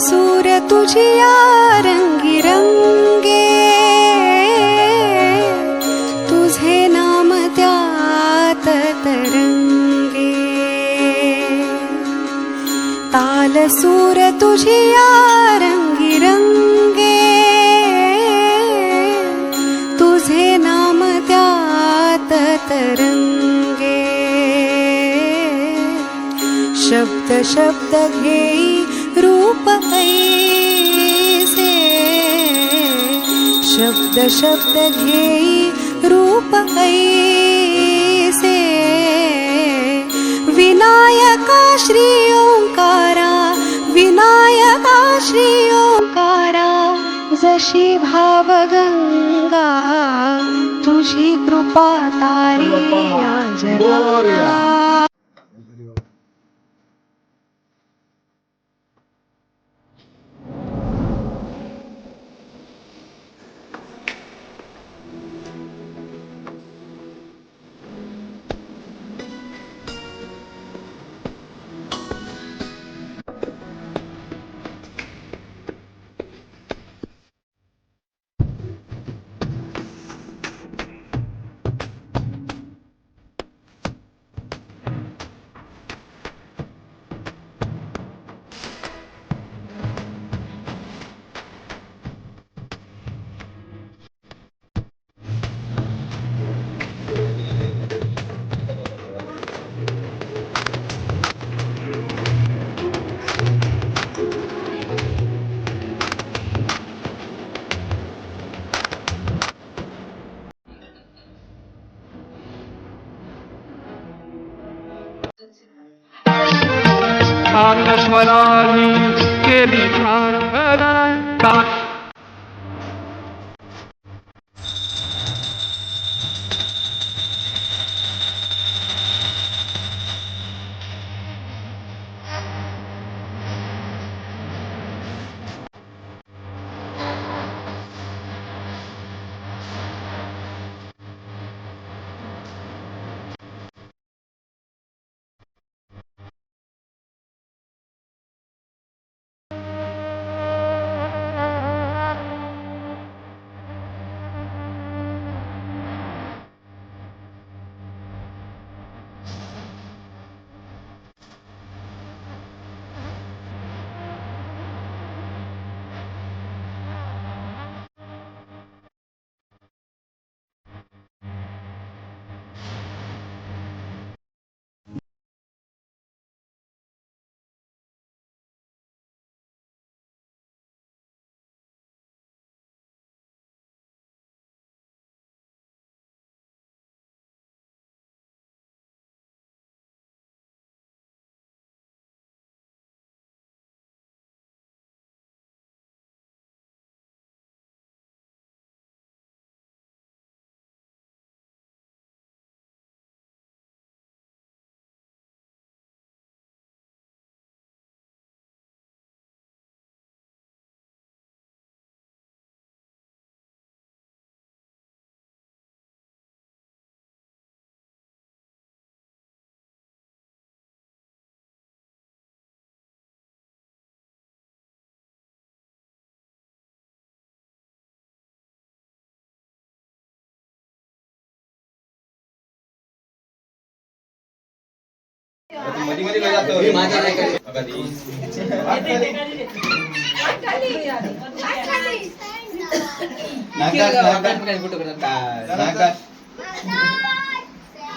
सूर रंगे तुझे नाम त्यात तरंगे। ताल सूर त्यात तरंगे। शब्द शब्द घेई शब्द शब्द घेई रूप ऐसे विनायका श्री ओंकारा विनायका श्री ओंकारा जशी भावगंगा तुझी कृपा तारी या जगा आकाशवरानी केली प्रार्थना.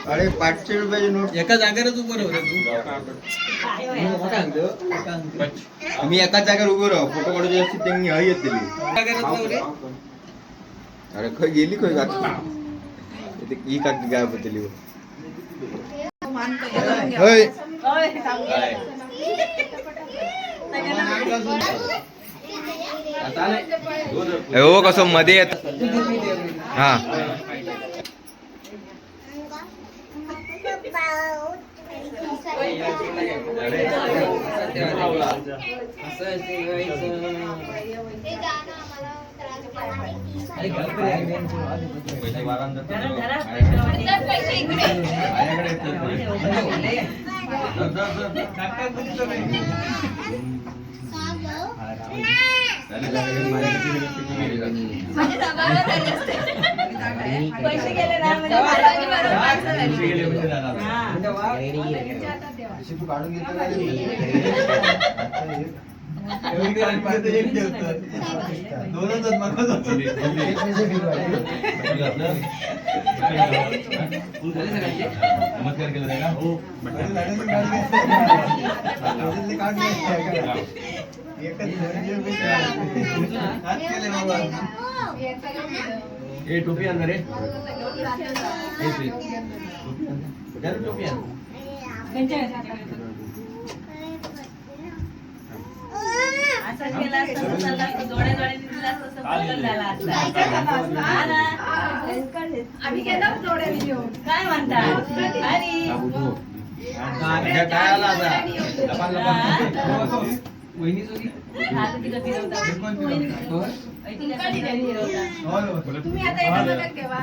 अरे पाचशे रुपयाची नोट एका जागेवरच उभं राहू रे तू मी एकाच जागेवर उभं राहू फोटो काढूचे असते त्यांनी हय येत अरे खय गेली खय इथे ही काकी गायब होतली. होय हो कसं मध्ये येत. हा. असं पैसे गेले ना म्हणजे बाबांनी बरोबर माणसं झाली. तू काढून घेतो का? दोनच नमस्कार केलं का हो ए टोपी आण रे टोपी श्री. आहे टोपी आण असं केलं असतं तर चाललं असतं. जोड्या जोड्याने दिलं असतं तर बदल झाला असता. हा ना. काय म्हणता? काय. तुम्ही आता एका जागेत ठेवा.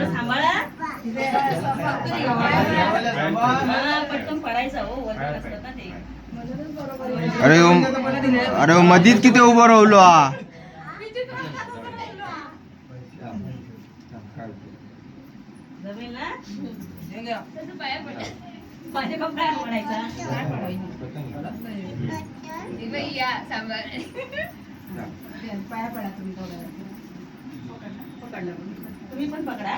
हा, अरे अरे मधीच किती उभं राहलो हा पाया पडा तुम्ही तुम्ही पण पकडा.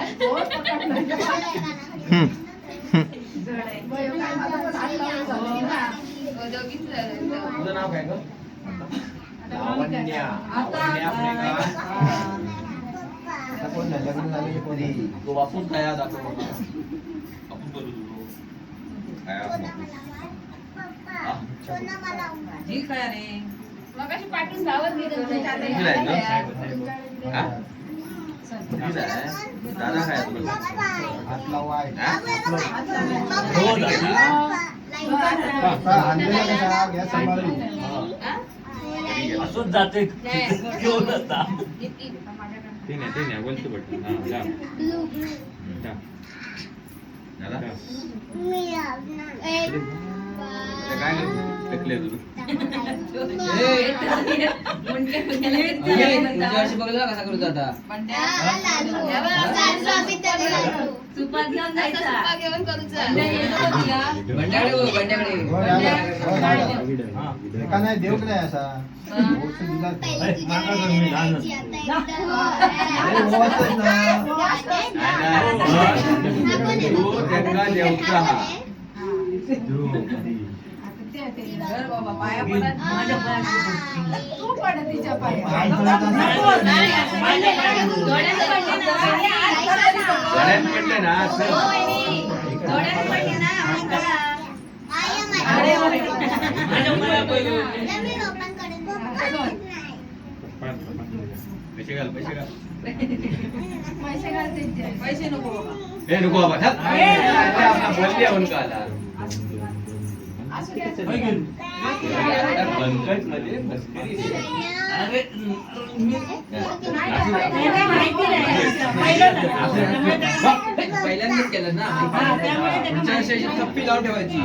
तो वापूस काय आज आपण करू तुझं काय हा? रे मगाशी पाठवून धावत दादा काय. हा? हो. असंच जाते घेऊन जाता ते नाही ते नाही बोलतो हा जा जा. दादा काय करतो हो. हो, दादा. एका नाही असा ओळखून दिला. अरे, ओवाळतोच ना. तू पड तिच्या पडले ना. पैसे घाल पैसे घाल पैसे घाल. पैसे नको बाबा. नको बाबा बोलले आपण का आला असू द्या. पंकजमध्ये मस्करी अरे पहिल्यांदाच केलं ना कप्पी लावून ठेवायची.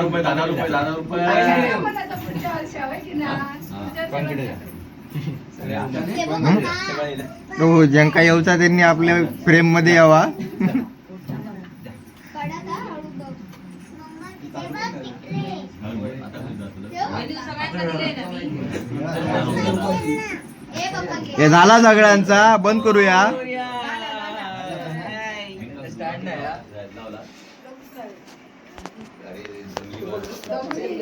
रुपये दहा रुपये दहा रुपये ज्यांका येऊचा त्यांनी आपल्या फ्रेममध्ये यावा. हे झाला सगळ्यांचा. बंद करूया. स्टँड नाही